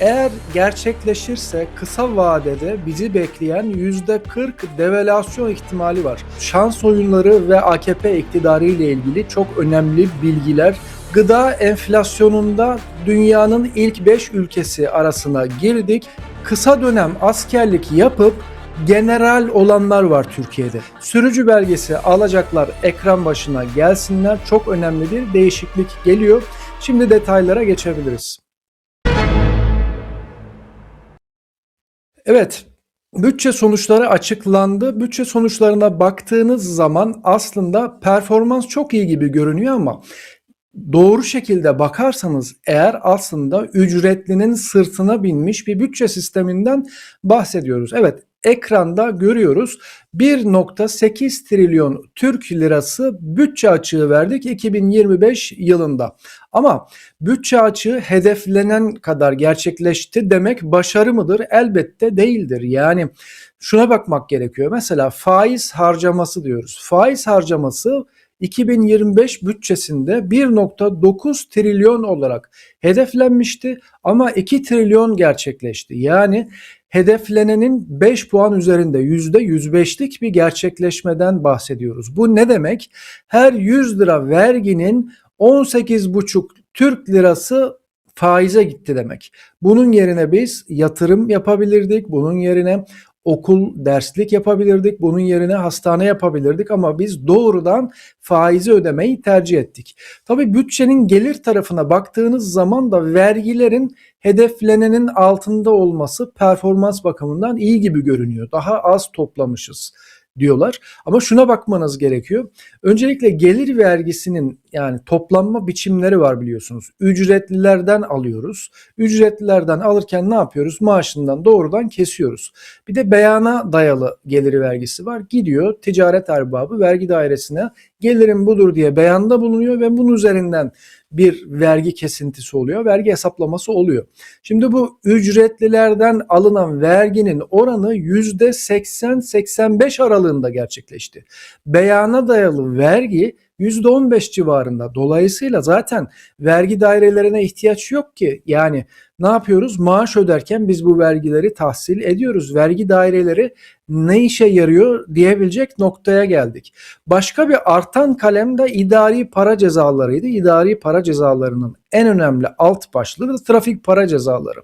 Eğer gerçekleşirse kısa vadede bizi bekleyen %40 devalüasyon ihtimali var. Şans oyunları ve AKP iktidarı ile ilgili çok önemli bilgiler Gıda enflasyonunda dünyanın ilk 5 ülkesi arasına girdik. Kısa dönem askerlik yapıp general olanlar var Türkiye'de. Sürücü belgesi alacaklar ekran başına gelsinler. Çok önemli bir değişiklik geliyor. Şimdi detaylara geçebiliriz. Evet, Bütçe sonuçları açıklandı. Bütçe sonuçlarına baktığınız zaman aslında performans çok iyi gibi görünüyor ama doğru şekilde bakarsanız eğer aslında ücretlinin sırtına binmiş bir bütçe sisteminden bahsediyoruz. Evet ekranda görüyoruz 1.8 trilyon Türk lirası bütçe açığı verdik 2025 yılında. Ama bütçe açığı hedeflenen kadar gerçekleşti demek başarı mıdır? Elbette değildir. Yani şuna bakmak gerekiyor. Mesela faiz harcaması diyoruz. Faiz harcaması 2025 bütçesinde 1.9 trilyon olarak hedeflenmişti ama 2 trilyon gerçekleşti. Yani hedeflenenin 5 puan üzerinde %105'lik bir gerçekleşmeden bahsediyoruz. Bu ne demek? Her 100 lira verginin 18,5 Türk lirası faize gitti demek. Bunun yerine biz yatırım yapabilirdik. Bunun yerine okul, derslik yapabilirdik. Bunun yerine hastane yapabilirdik ama biz doğrudan faizi ödemeyi tercih ettik. Tabii bütçenin gelir tarafına baktığınız zaman da vergilerin hedeflenenin altında olması performans bakımından iyi gibi görünüyor. Daha az toplamışız diyorlar. Ama şuna bakmanız gerekiyor. Öncelikle gelir vergisinin yani toplanma biçimleri var biliyorsunuz. Ücretlilerden alıyoruz. Ücretlilerden alırken ne yapıyoruz? Maaşından doğrudan kesiyoruz. Bir de beyana dayalı gelir vergisi var. Gidiyor ticaret erbabı vergi dairesine gelirim budur diye beyanda bulunuyor ve bunun üzerinden bir vergi kesintisi oluyor. Vergi hesaplaması oluyor. Şimdi bu ücretlilerden alınan verginin oranı %80-85 aralığında gerçekleşti. Beyana dayalı vergi %15 civarında. Dolayısıyla zaten vergi dairelerine ihtiyaç yok ki. Yani ne yapıyoruz? Maaş öderken biz bu vergileri tahsil ediyoruz. Vergi daireleri ne işe yarıyor diyebilecek noktaya geldik. Başka bir artan kalem de idari para cezalarıydı. İdari para cezalarının en önemli alt başlığı da trafik para cezaları.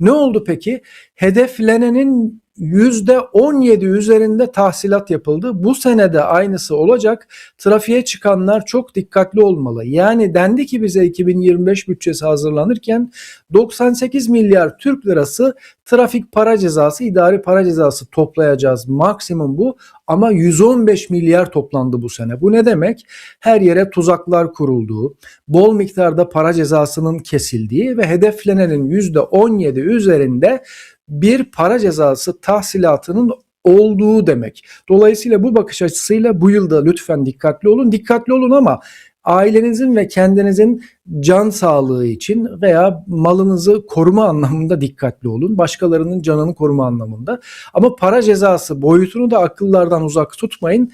Ne oldu peki? Hedeflenenin %17 üzerinde tahsilat yapıldı. Bu senede aynısı olacak. Trafiğe çıkanlar çok dikkatli olmalı. Yani dendi ki bize 2025 bütçesi hazırlanırken 98 milyar Türk lirası trafik para cezası, idari para cezası toplayacağız. Maksimum bu ama 115 milyar toplandı bu sene. Bu ne demek? Her yere tuzaklar kurulduğu, bol miktarda para cezasının kesildiği ve hedeflenenin %17 üzerinde bir para cezası tahsilatının olduğu demek. Dolayısıyla bu bakış açısıyla bu yılda lütfen dikkatli olun. Dikkatli olun ama ailenizin ve kendinizin can sağlığı için veya malınızı koruma anlamında dikkatli olun. Başkalarının canını koruma anlamında. Ama para cezası boyutunu da akıllardan uzak tutmayın.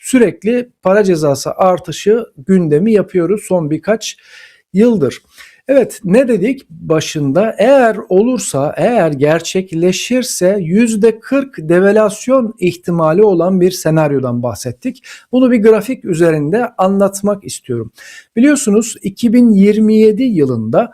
Sürekli para cezası artışı gündemi yapıyoruz son birkaç yıldır. Evet ne dedik başında eğer olursa eğer gerçekleşirse %40 devalüasyon ihtimali olan bir senaryodan bahsettik. Bunu bir grafik üzerinde anlatmak istiyorum. Biliyorsunuz 2027 yılında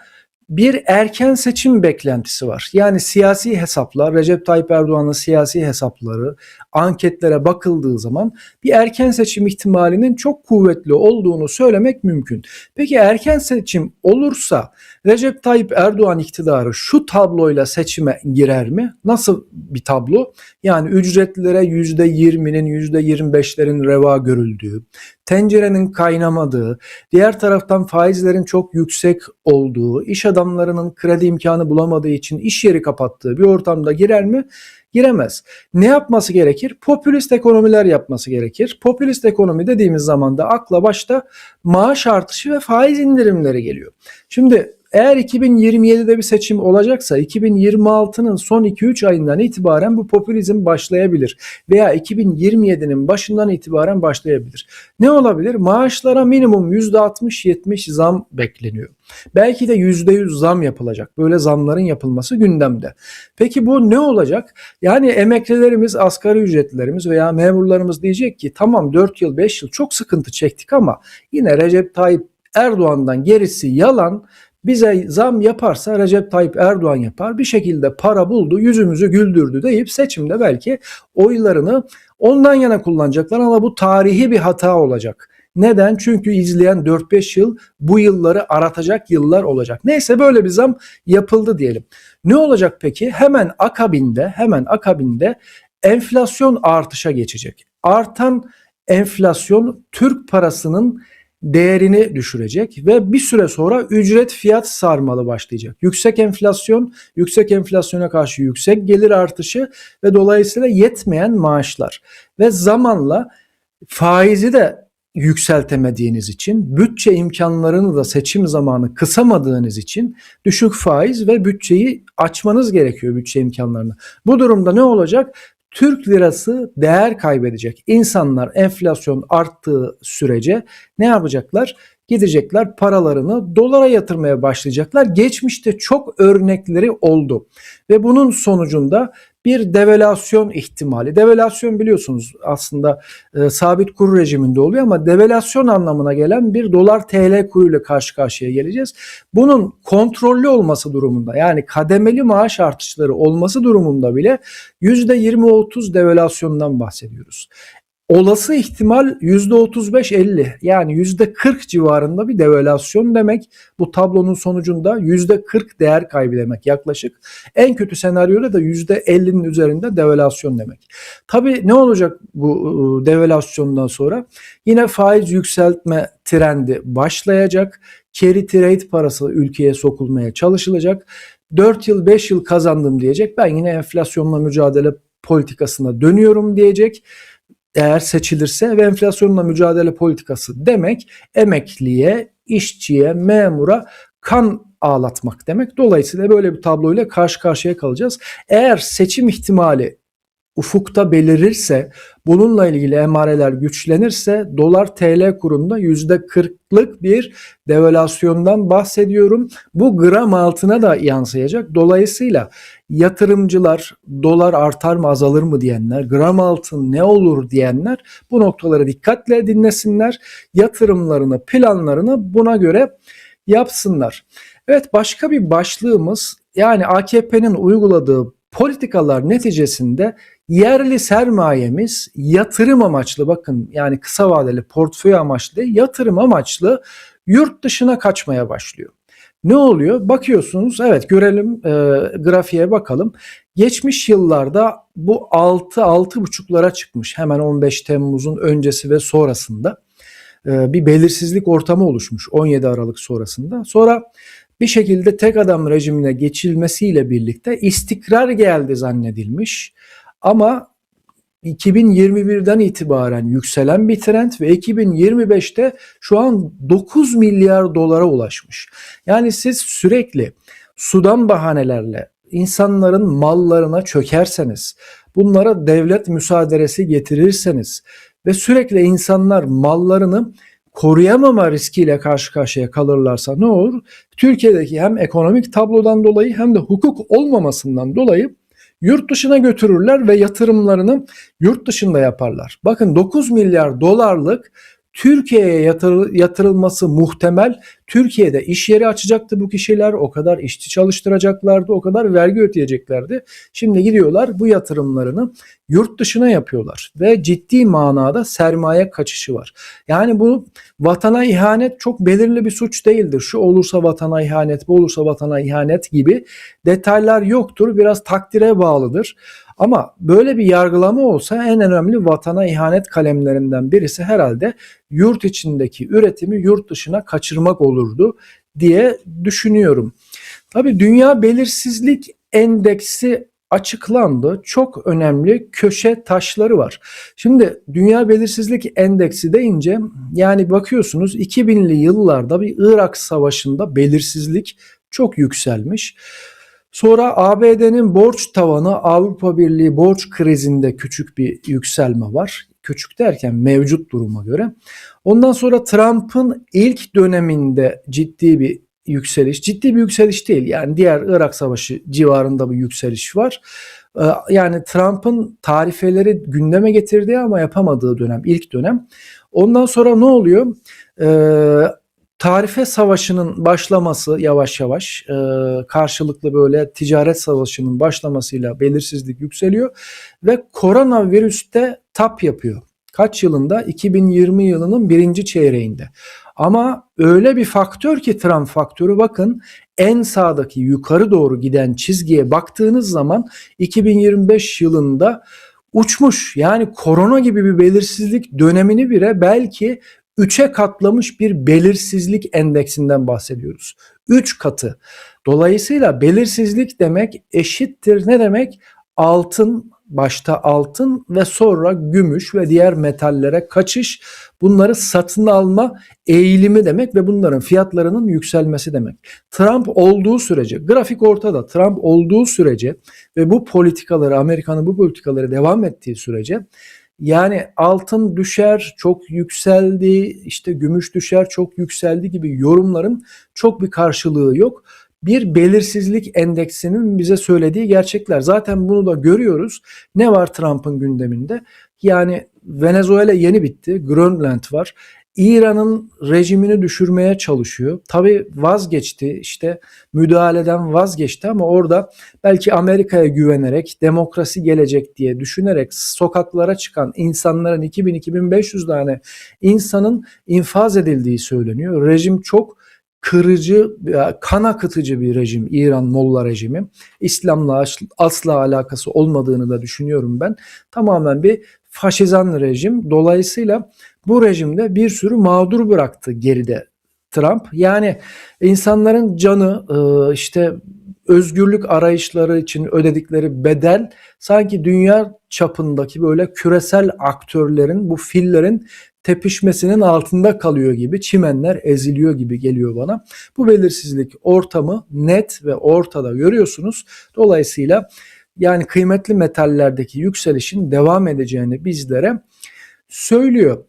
bir erken seçim beklentisi var. Yani siyasi hesaplar, Recep Tayyip Erdoğan'ın siyasi hesapları, anketlere bakıldığı zaman bir erken seçim ihtimalinin çok kuvvetli olduğunu söylemek mümkün. Peki erken seçim olursa Recep Tayyip Erdoğan iktidarı şu tabloyla seçime girer mi? Nasıl bir tablo? Yani ücretlilere %20'nin %25'lerin reva görüldüğü, tencerenin kaynamadığı, diğer taraftan faizlerin çok yüksek olduğu, iş adamlarının kredi imkanı bulamadığı için iş yeri kapattığı bir ortamda girer mi? Giremez. Ne yapması gerekir? Popülist ekonomiler yapması gerekir. Popülist ekonomi dediğimiz zaman da akla başta maaş artışı ve faiz indirimleri geliyor. Şimdi Eğer 2027'de bir seçim olacaksa 2026'nın son 2-3 ayından itibaren bu popülizm başlayabilir. Veya 2027'nin başından itibaren başlayabilir. Ne olabilir? Maaşlara minimum %60-70 zam bekleniyor. Belki de %100 zam yapılacak. Böyle zamların yapılması gündemde. Peki bu ne olacak? Yani emeklilerimiz, asgari ücretlilerimiz veya memurlarımız diyecek ki tamam 4 yıl 5 yıl çok sıkıntı çektik ama yine Recep Tayyip Erdoğan'dan gerisi yalan bize zam yaparsa Recep Tayyip Erdoğan yapar. Bir şekilde para buldu, yüzümüzü güldürdü deyip seçimde belki oylarını ondan yana kullanacaklar ama bu tarihi bir hata olacak. Neden? Çünkü izleyen 4-5 yıl bu yılları aratacak yıllar olacak. Neyse böyle bir zam yapıldı diyelim. Ne olacak peki? Hemen akabinde, hemen akabinde enflasyon artışa geçecek. Artan enflasyon Türk parasının değerini düşürecek ve bir süre sonra ücret fiyat sarmalı başlayacak. Yüksek enflasyon, yüksek enflasyona karşı yüksek gelir artışı ve dolayısıyla yetmeyen maaşlar ve zamanla faizi de yükseltemediğiniz için, bütçe imkanlarını da seçim zamanı kısamadığınız için düşük faiz ve bütçeyi açmanız gerekiyor bütçe imkanlarını. Bu durumda ne olacak? Türk lirası değer kaybedecek. İnsanlar enflasyon arttığı sürece ne yapacaklar? Gidecekler paralarını dolara yatırmaya başlayacaklar. Geçmişte çok örnekleri oldu. Ve bunun sonucunda bir devalüasyon ihtimali. Devalüasyon biliyorsunuz aslında e, sabit kur rejiminde oluyor ama devalüasyon anlamına gelen bir dolar TL kuruyla karşı karşıya geleceğiz. Bunun kontrollü olması durumunda yani kademeli maaş artışları olması durumunda bile %20-30 devalüasyondan bahsediyoruz olası ihtimal %35-50 yani %40 civarında bir devalüasyon demek. Bu tablonun sonucunda %40 değer kaybı demek yaklaşık. En kötü senaryoda da %50'nin üzerinde devalüasyon demek. Tabii ne olacak bu ıı, devalüasyondan sonra? Yine faiz yükseltme trendi başlayacak. Carry trade parası ülkeye sokulmaya çalışılacak. 4 yıl 5 yıl kazandım diyecek. Ben yine enflasyonla mücadele politikasına dönüyorum diyecek eğer seçilirse ve enflasyonla mücadele politikası demek emekliye, işçiye, memura kan ağlatmak demek. Dolayısıyla böyle bir tabloyla karşı karşıya kalacağız. Eğer seçim ihtimali ufukta belirirse, bununla ilgili emareler güçlenirse dolar TL kurunda %40'lık bir devalüasyondan bahsediyorum. Bu gram altına da yansıyacak. Dolayısıyla yatırımcılar dolar artar mı azalır mı diyenler, gram altın ne olur diyenler bu noktaları dikkatle dinlesinler. Yatırımlarını, planlarını buna göre yapsınlar. Evet başka bir başlığımız yani AKP'nin uyguladığı politikalar neticesinde yerli sermayemiz yatırım amaçlı bakın yani kısa vadeli portföy amaçlı yatırım amaçlı yurt dışına kaçmaya başlıyor. Ne oluyor? Bakıyorsunuz evet görelim e, grafiğe bakalım. Geçmiş yıllarda bu 6-6,5'lara çıkmış hemen 15 Temmuz'un öncesi ve sonrasında e, bir belirsizlik ortamı oluşmuş 17 Aralık sonrasında. Sonra bir şekilde tek adam rejimine geçilmesiyle birlikte istikrar geldi zannedilmiş. Ama 2021'den itibaren yükselen bir trend ve 2025'te şu an 9 milyar dolara ulaşmış. Yani siz sürekli sudan bahanelerle insanların mallarına çökerseniz, bunlara devlet müsaaderesi getirirseniz ve sürekli insanlar mallarını koruyamama riskiyle karşı karşıya kalırlarsa ne olur? Türkiye'deki hem ekonomik tablodan dolayı hem de hukuk olmamasından dolayı yurt dışına götürürler ve yatırımlarını yurt dışında yaparlar. Bakın 9 milyar dolarlık Türkiye'ye yatır, yatırılması muhtemel. Türkiye'de iş yeri açacaktı bu kişiler. O kadar işçi çalıştıracaklardı. O kadar vergi ödeyeceklerdi. Şimdi gidiyorlar bu yatırımlarını yurt dışına yapıyorlar. Ve ciddi manada sermaye kaçışı var. Yani bu vatana ihanet çok belirli bir suç değildir. Şu olursa vatana ihanet, bu olursa vatana ihanet gibi detaylar yoktur. Biraz takdire bağlıdır. Ama böyle bir yargılama olsa en önemli vatana ihanet kalemlerinden birisi herhalde yurt içindeki üretimi yurt dışına kaçırmak olurdu diye düşünüyorum. Tabii dünya belirsizlik endeksi açıklandı. Çok önemli köşe taşları var. Şimdi Dünya Belirsizlik Endeksi deyince yani bakıyorsunuz 2000'li yıllarda bir Irak Savaşı'nda belirsizlik çok yükselmiş. Sonra ABD'nin borç tavanı Avrupa Birliği borç krizinde küçük bir yükselme var. Küçük derken mevcut duruma göre. Ondan sonra Trump'ın ilk döneminde ciddi bir yükseliş, ciddi bir yükseliş değil. Yani diğer Irak Savaşı civarında bir yükseliş var. Ee, Yani Trump'ın tarifeleri gündeme getirdiği ama yapamadığı dönem, ilk dönem. Ondan sonra ne oluyor? Ee, tarife savaşının başlaması yavaş yavaş e, karşılıklı böyle ticaret savaşının başlamasıyla belirsizlik yükseliyor ve koronavirüste tap yapıyor. Kaç yılında? 2020 yılının birinci çeyreğinde. Ama öyle bir faktör ki Trump faktörü bakın en sağdaki yukarı doğru giden çizgiye baktığınız zaman 2025 yılında uçmuş. Yani korona gibi bir belirsizlik dönemini bile belki 3'e katlamış bir belirsizlik endeksinden bahsediyoruz. 3 katı. Dolayısıyla belirsizlik demek eşittir ne demek? Altın başta altın ve sonra gümüş ve diğer metallere kaçış bunları satın alma eğilimi demek ve bunların fiyatlarının yükselmesi demek. Trump olduğu sürece grafik ortada Trump olduğu sürece ve bu politikaları Amerika'nın bu politikaları devam ettiği sürece yani altın düşer çok yükseldi işte gümüş düşer çok yükseldi gibi yorumların çok bir karşılığı yok bir belirsizlik endeksinin bize söylediği gerçekler. Zaten bunu da görüyoruz. Ne var Trump'ın gündeminde? Yani Venezuela yeni bitti. Grönland var. İran'ın rejimini düşürmeye çalışıyor. Tabi vazgeçti işte müdahaleden vazgeçti ama orada belki Amerika'ya güvenerek demokrasi gelecek diye düşünerek sokaklara çıkan insanların 2000-2500 tane insanın infaz edildiği söyleniyor. Rejim çok kırıcı, kan akıtıcı bir rejim İran Molla rejimi. İslam'la asla alakası olmadığını da düşünüyorum ben. Tamamen bir faşizan rejim. Dolayısıyla bu rejimde bir sürü mağdur bıraktı geride Trump. Yani insanların canı işte özgürlük arayışları için ödedikleri bedel sanki dünya çapındaki böyle küresel aktörlerin bu fillerin tepişmesinin altında kalıyor gibi çimenler eziliyor gibi geliyor bana. Bu belirsizlik ortamı net ve ortada görüyorsunuz. Dolayısıyla yani kıymetli metallerdeki yükselişin devam edeceğini bizlere söylüyor.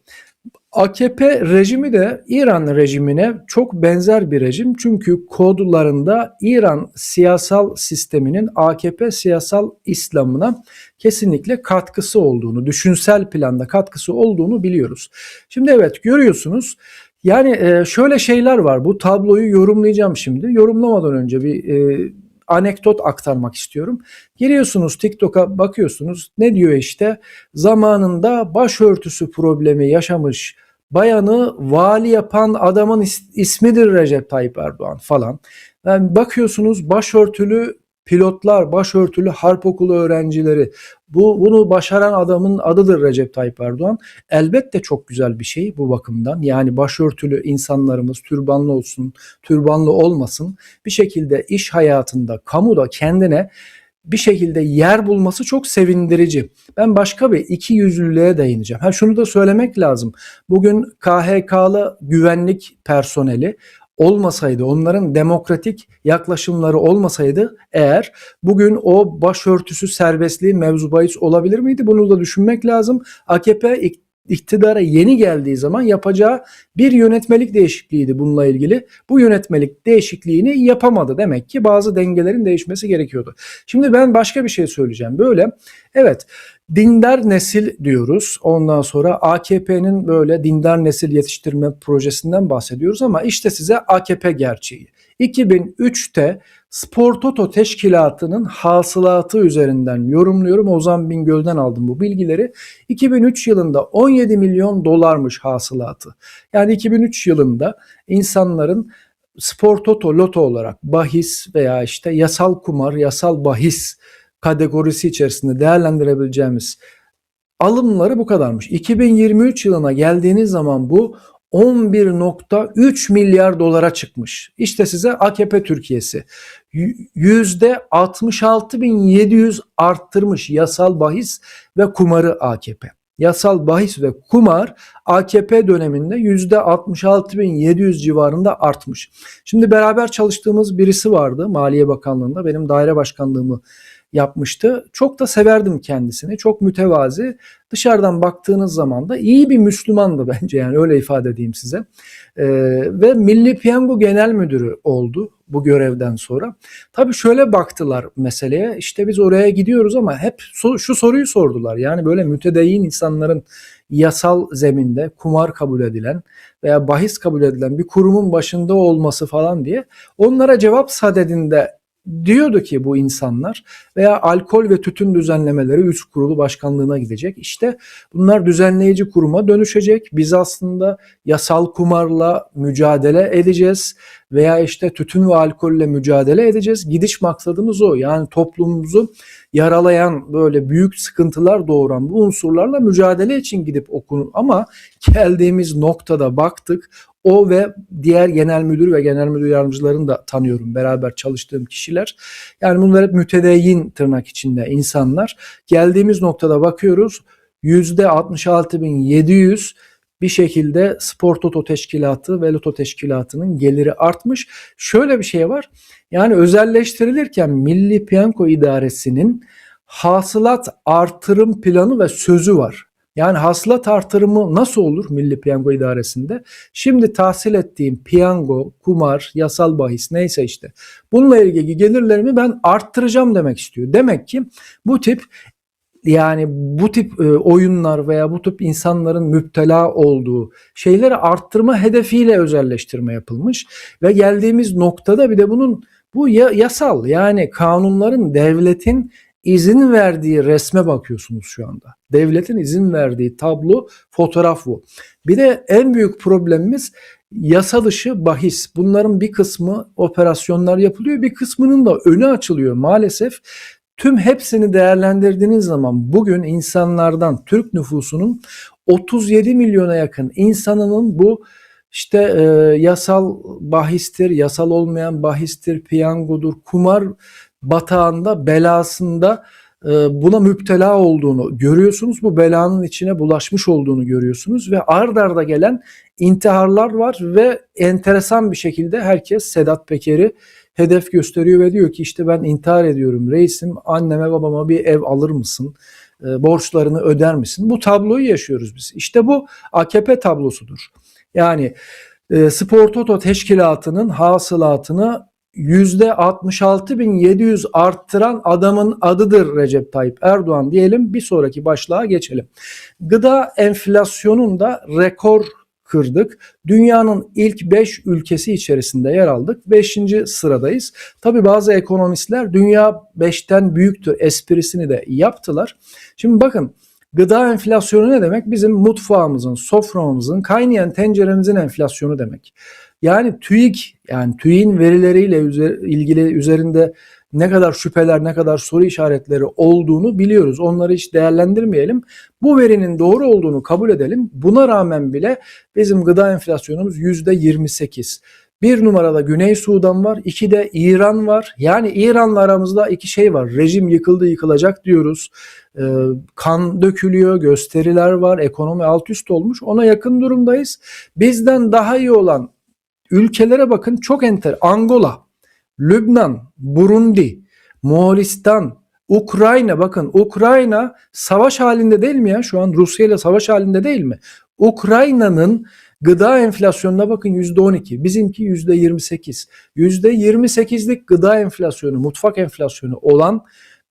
AKP rejimi de İran rejimine çok benzer bir rejim. Çünkü kodlarında İran siyasal sisteminin AKP siyasal İslam'ına kesinlikle katkısı olduğunu, düşünsel planda katkısı olduğunu biliyoruz. Şimdi evet görüyorsunuz yani şöyle şeyler var. Bu tabloyu yorumlayacağım şimdi. Yorumlamadan önce bir e, anekdot aktarmak istiyorum. Giriyorsunuz TikTok'a bakıyorsunuz. Ne diyor işte? Zamanında başörtüsü problemi yaşamış bayanı vali yapan adamın ismidir Recep Tayyip Erdoğan falan. Yani bakıyorsunuz başörtülü pilotlar, başörtülü harp okulu öğrencileri bu bunu başaran adamın adıdır Recep Tayyip Erdoğan. Elbette çok güzel bir şey bu bakımdan. Yani başörtülü insanlarımız türbanlı olsun, türbanlı olmasın bir şekilde iş hayatında, kamuda kendine bir şekilde yer bulması çok sevindirici. Ben başka bir iki yüzlülüğe değineceğim. Ha şunu da söylemek lazım. Bugün KHK'lı güvenlik personeli olmasaydı, onların demokratik yaklaşımları olmasaydı eğer bugün o başörtüsü serbestliği mevzu bahis olabilir miydi? Bunu da düşünmek lazım. AKP iktidara yeni geldiği zaman yapacağı bir yönetmelik değişikliğiydi bununla ilgili. Bu yönetmelik değişikliğini yapamadı. Demek ki bazı dengelerin değişmesi gerekiyordu. Şimdi ben başka bir şey söyleyeceğim. Böyle evet dindar nesil diyoruz. Ondan sonra AKP'nin böyle dindar nesil yetiştirme projesinden bahsediyoruz ama işte size AKP gerçeği. 2003'te Spor Toto Teşkilatı'nın hasılatı üzerinden yorumluyorum. Ozan Bingöl'den aldım bu bilgileri. 2003 yılında 17 milyon dolarmış hasılatı. Yani 2003 yılında insanların Spor Toto Loto olarak bahis veya işte yasal kumar, yasal bahis kategorisi içerisinde değerlendirebileceğimiz alımları bu kadarmış. 2023 yılına geldiğiniz zaman bu 11.3 milyar dolara çıkmış. İşte size AKP Türkiye'si. %66.700 arttırmış yasal bahis ve kumarı AKP. yasal bahis ve kumar AKP döneminde %66.700 civarında artmış. Şimdi beraber çalıştığımız birisi vardı Maliye Bakanlığı'nda benim daire başkanlığımı yapmıştı. Çok da severdim kendisini. Çok mütevazi. Dışarıdan baktığınız zaman da iyi bir Müslümandı bence yani öyle ifade edeyim size. Ee, ve Milli Piyango Genel Müdürü oldu bu görevden sonra. Tabii şöyle baktılar meseleye. İşte biz oraya gidiyoruz ama hep şu soruyu sordular. Yani böyle mütedeyyin insanların yasal zeminde kumar kabul edilen veya bahis kabul edilen bir kurumun başında olması falan diye onlara cevap sadedinde diyordu ki bu insanlar veya alkol ve tütün düzenlemeleri üst kurulu başkanlığına gidecek. İşte bunlar düzenleyici kuruma dönüşecek. Biz aslında yasal kumarla mücadele edeceğiz veya işte tütün ve alkolle mücadele edeceğiz. Gidiş maksadımız o. Yani toplumumuzu yaralayan böyle büyük sıkıntılar doğuran bu unsurlarla mücadele için gidip okun ama geldiğimiz noktada baktık o ve diğer genel müdür ve genel müdür yardımcılarını da tanıyorum. Beraber çalıştığım kişiler. Yani bunlar hep mütedeyyin tırnak içinde insanlar. Geldiğimiz noktada bakıyoruz %66.700 bir şekilde Spor Toto Teşkilatı ve Loto Teşkilatı'nın geliri artmış. Şöyle bir şey var. Yani özelleştirilirken Milli Piyango İdaresi'nin hasılat artırım planı ve sözü var. Yani hasılat artırımı nasıl olur Milli Piyango İdaresi'nde? Şimdi tahsil ettiğim piyango, kumar, yasal bahis neyse işte bununla ilgili gelirlerimi ben arttıracağım demek istiyor. Demek ki bu tip yani bu tip e, oyunlar veya bu tip insanların müptela olduğu şeyleri arttırma hedefiyle özelleştirme yapılmış ve geldiğimiz noktada bir de bunun bu ya, yasal yani kanunların devletin izin verdiği resme bakıyorsunuz şu anda. Devletin izin verdiği tablo, fotoğraf bu. Bir de en büyük problemimiz yasa dışı bahis. Bunların bir kısmı operasyonlar yapılıyor, bir kısmının da önü açılıyor maalesef. Tüm hepsini değerlendirdiğiniz zaman bugün insanlardan Türk nüfusunun 37 milyona yakın insanının bu işte e, yasal bahistir, yasal olmayan bahistir, piyangodur, kumar batağında, belasında e, buna müptela olduğunu görüyorsunuz. Bu belanın içine bulaşmış olduğunu görüyorsunuz ve ard arda gelen intiharlar var ve enteresan bir şekilde herkes Sedat Peker'i hedef gösteriyor ve diyor ki işte ben intihar ediyorum reisim anneme babama bir ev alır mısın? E, borçlarını öder misin? Bu tabloyu yaşıyoruz biz. İşte bu AKP tablosudur. Yani e, Spor Toto teşkilatının hasılatını %66.700 arttıran adamın adıdır Recep Tayyip Erdoğan diyelim bir sonraki başlığa geçelim. Gıda enflasyonunda rekor kırdık. Dünyanın ilk 5 ülkesi içerisinde yer aldık. 5. sıradayız. Tabi bazı ekonomistler dünya 5'ten büyüktür esprisini de yaptılar. Şimdi bakın gıda enflasyonu ne demek? Bizim mutfağımızın, soframızın, kaynayan tenceremizin enflasyonu demek. Yani TÜİK yani TÜİK'in verileriyle ilgili üzerinde ne kadar şüpheler, ne kadar soru işaretleri olduğunu biliyoruz. Onları hiç değerlendirmeyelim. Bu verinin doğru olduğunu kabul edelim. Buna rağmen bile bizim gıda enflasyonumuz %28. Bir numarada Güney Sudan var, iki de İran var. Yani İran'la aramızda iki şey var. Rejim yıkıldı yıkılacak diyoruz. Ee, kan dökülüyor, gösteriler var, ekonomi alt üst olmuş. Ona yakın durumdayız. Bizden daha iyi olan ülkelere bakın çok enter. Angola, Lübnan, Burundi, Moğolistan, Ukrayna bakın Ukrayna savaş halinde değil mi ya? Şu an Rusya ile savaş halinde değil mi? Ukrayna'nın gıda enflasyonuna bakın %12. Bizimki %28. %28'lik gıda enflasyonu, mutfak enflasyonu olan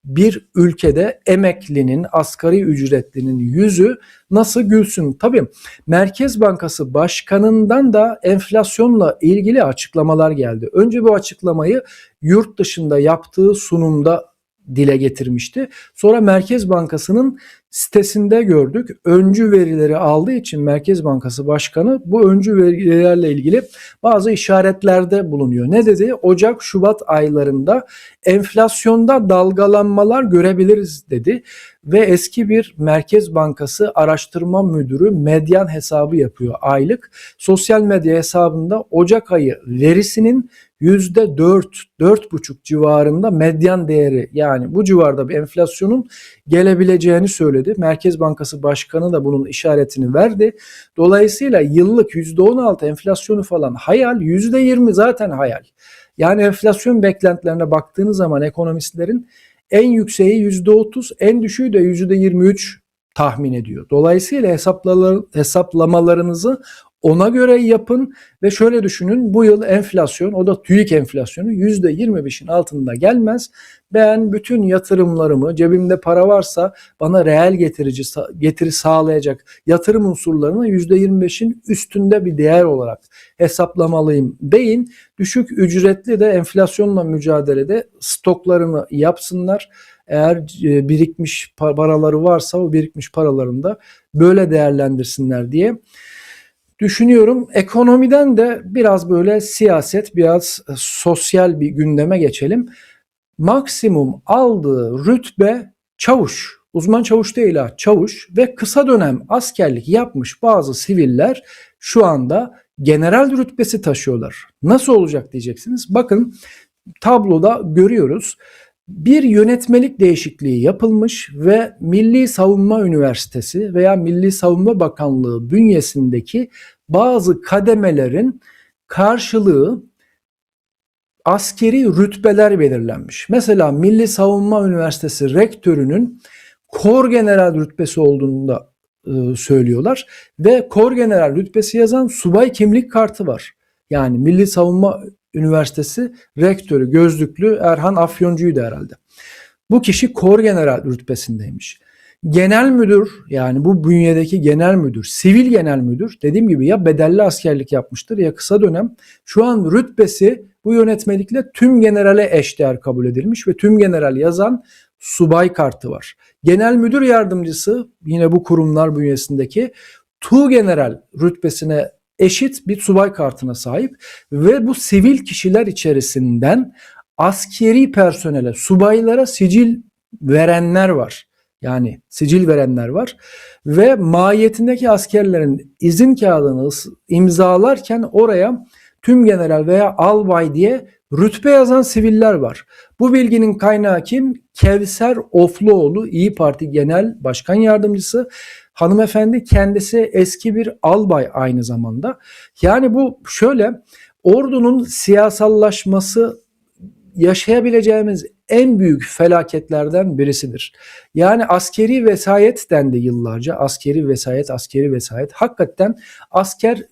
bir ülkede emeklinin, asgari ücretlinin yüzü nasıl gülsün? Tabii Merkez Bankası Başkanı'ndan da enflasyonla ilgili açıklamalar geldi. Önce bu açıklamayı yurt dışında yaptığı sunumda dile getirmişti. Sonra Merkez Bankası'nın sitesinde gördük. Öncü verileri aldığı için Merkez Bankası Başkanı bu öncü verilerle ilgili bazı işaretlerde bulunuyor. Ne dedi? Ocak, Şubat aylarında enflasyonda dalgalanmalar görebiliriz dedi ve eski bir Merkez Bankası araştırma müdürü medyan hesabı yapıyor aylık. Sosyal medya hesabında Ocak ayı verisinin %4, 4,5 civarında medyan değeri yani bu civarda bir enflasyonun gelebileceğini söyledi. Merkez Bankası Başkanı da bunun işaretini verdi. Dolayısıyla yıllık %16 enflasyonu falan hayal, %20 zaten hayal. Yani enflasyon beklentilerine baktığınız zaman ekonomistlerin en yükseği %30, en düşüğü de %23 tahmin ediyor. Dolayısıyla hesaplamalarınızı ona göre yapın ve şöyle düşünün bu yıl enflasyon o da TÜİK enflasyonu %25'in altında gelmez. Ben bütün yatırımlarımı cebimde para varsa bana reel getirici getiri sağlayacak yatırım unsurlarını %25'in üstünde bir değer olarak hesaplamalıyım deyin. Düşük ücretli de enflasyonla mücadelede stoklarını yapsınlar. Eğer e, birikmiş paraları varsa o birikmiş paralarını da böyle değerlendirsinler diye düşünüyorum. Ekonomiden de biraz böyle siyaset, biraz e, sosyal bir gündeme geçelim. Maksimum aldığı rütbe çavuş. Uzman çavuş değil ha, çavuş ve kısa dönem askerlik yapmış bazı siviller şu anda general rütbesi taşıyorlar. Nasıl olacak diyeceksiniz. Bakın tabloda görüyoruz bir yönetmelik değişikliği yapılmış ve Milli Savunma Üniversitesi veya Milli Savunma Bakanlığı bünyesindeki bazı kademelerin karşılığı askeri rütbeler belirlenmiş. Mesela Milli Savunma Üniversitesi rektörünün kor general rütbesi olduğunu da e, söylüyorlar ve kor general rütbesi yazan subay kimlik kartı var. Yani Milli Savunma Üniversitesi rektörü gözlüklü Erhan Afyoncuydu herhalde. Bu kişi kor general rütbesindeymiş. Genel müdür yani bu bünyedeki genel müdür, sivil genel müdür dediğim gibi ya bedelli askerlik yapmıştır ya kısa dönem. Şu an rütbesi bu yönetmelikle tüm generale eşdeğer kabul edilmiş ve tüm general yazan subay kartı var. Genel müdür yardımcısı yine bu kurumlar bünyesindeki tu general rütbesine eşit bir subay kartına sahip ve bu sivil kişiler içerisinden askeri personele, subaylara sicil verenler var. Yani sicil verenler var ve mahiyetindeki askerlerin izin kağıdını imzalarken oraya tüm general veya albay diye rütbe yazan siviller var. Bu bilginin kaynağı kim? Kevser Ofluoğlu İyi Parti Genel Başkan Yardımcısı Hanımefendi kendisi eski bir albay aynı zamanda. Yani bu şöyle ordunun siyasallaşması yaşayabileceğimiz en büyük felaketlerden birisidir. Yani askeri vesayet dendi yıllarca. Askeri vesayet, askeri vesayet. Hakikaten asker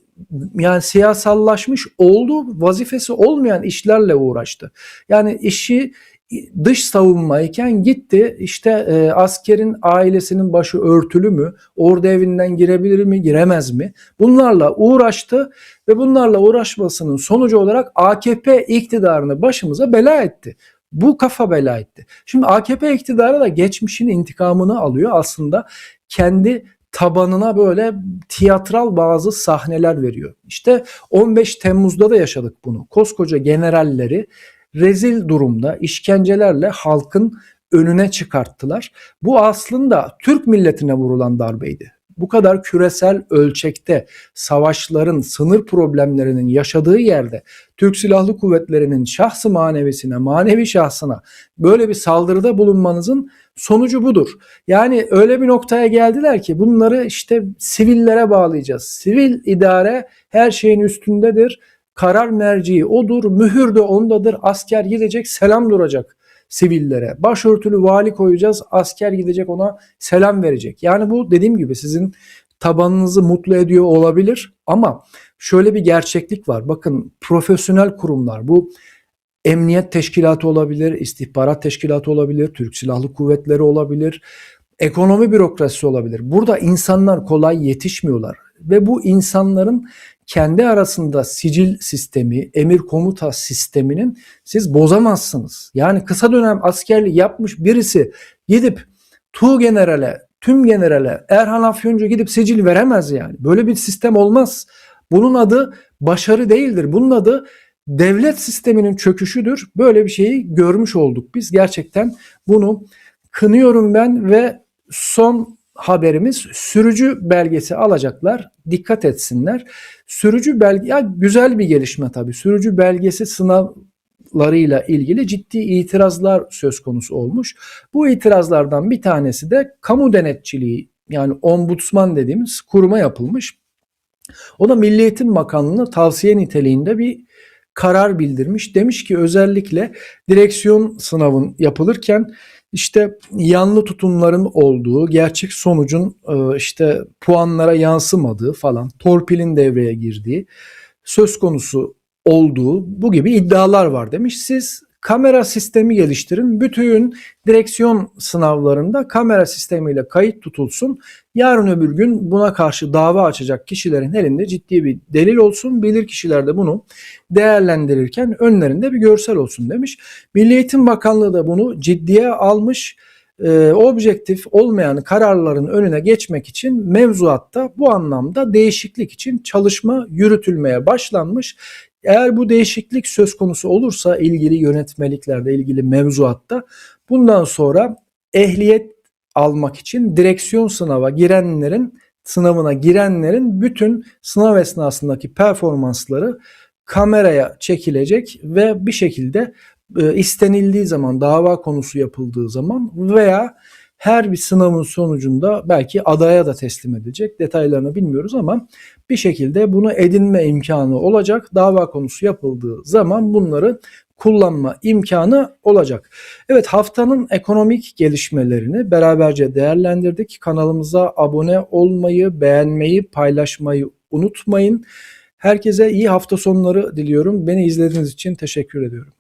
yani siyasallaşmış olduğu vazifesi olmayan işlerle uğraştı. Yani işi dış savunmayken gitti işte e, askerin ailesinin başı örtülü mü, ordu evinden girebilir mi, giremez mi? Bunlarla uğraştı ve bunlarla uğraşmasının sonucu olarak AKP iktidarını başımıza bela etti. Bu kafa bela etti. Şimdi AKP iktidarı da geçmişin intikamını alıyor aslında kendi tabanına böyle tiyatral bazı sahneler veriyor. İşte 15 Temmuz'da da yaşadık bunu. Koskoca generalleri rezil durumda işkencelerle halkın önüne çıkarttılar. Bu aslında Türk milletine vurulan darbeydi. Bu kadar küresel ölçekte savaşların, sınır problemlerinin yaşadığı yerde Türk Silahlı Kuvvetleri'nin şahsı manevisine, manevi şahsına böyle bir saldırıda bulunmanızın sonucu budur. Yani öyle bir noktaya geldiler ki bunları işte sivillere bağlayacağız. Sivil idare her şeyin üstündedir Karar merciği odur, mühür de ondadır. Asker gidecek selam duracak sivillere. Başörtülü vali koyacağız, asker gidecek ona selam verecek. Yani bu dediğim gibi sizin tabanınızı mutlu ediyor olabilir ama şöyle bir gerçeklik var. Bakın profesyonel kurumlar bu emniyet teşkilatı olabilir, istihbarat teşkilatı olabilir, Türk Silahlı Kuvvetleri olabilir, ekonomi bürokrasisi olabilir. Burada insanlar kolay yetişmiyorlar ve bu insanların kendi arasında sicil sistemi, emir komuta sisteminin siz bozamazsınız. Yani kısa dönem askerlik yapmış birisi gidip Tu generale, tüm generale Erhan Afyoncu gidip sicil veremez yani. Böyle bir sistem olmaz. Bunun adı başarı değildir. Bunun adı devlet sisteminin çöküşüdür. Böyle bir şeyi görmüş olduk biz. Gerçekten bunu kınıyorum ben ve son haberimiz sürücü belgesi alacaklar. Dikkat etsinler. Sürücü belge ya güzel bir gelişme tabii. Sürücü belgesi sınav tutumlarıyla ilgili ciddi itirazlar söz konusu olmuş. Bu itirazlardan bir tanesi de kamu denetçiliği yani ombudsman dediğimiz kuruma yapılmış. O da Milli Eğitim Bakanlığı'na tavsiye niteliğinde bir karar bildirmiş. Demiş ki özellikle direksiyon sınavın yapılırken işte yanlı tutumların olduğu, gerçek sonucun e, işte puanlara yansımadığı falan, torpilin devreye girdiği söz konusu olduğu bu gibi iddialar var demiş. Siz kamera sistemi geliştirin. Bütün direksiyon sınavlarında kamera sistemiyle kayıt tutulsun. Yarın öbür gün buna karşı dava açacak kişilerin elinde ciddi bir delil olsun. Bilir kişiler de bunu değerlendirirken önlerinde bir görsel olsun demiş. Milli Eğitim Bakanlığı da bunu ciddiye almış. Ee, objektif olmayan kararların önüne geçmek için mevzuatta bu anlamda değişiklik için çalışma yürütülmeye başlanmış. Eğer bu değişiklik söz konusu olursa ilgili yönetmeliklerde, ilgili mevzuatta bundan sonra ehliyet almak için direksiyon sınava girenlerin sınavına girenlerin bütün sınav esnasındaki performansları kameraya çekilecek ve bir şekilde e, istenildiği zaman dava konusu yapıldığı zaman veya her bir sınavın sonucunda belki adaya da teslim edecek. Detaylarını bilmiyoruz ama bir şekilde bunu edinme imkanı olacak. Dava konusu yapıldığı zaman bunları kullanma imkanı olacak. Evet haftanın ekonomik gelişmelerini beraberce değerlendirdik. Kanalımıza abone olmayı, beğenmeyi, paylaşmayı unutmayın. Herkese iyi hafta sonları diliyorum. Beni izlediğiniz için teşekkür ediyorum.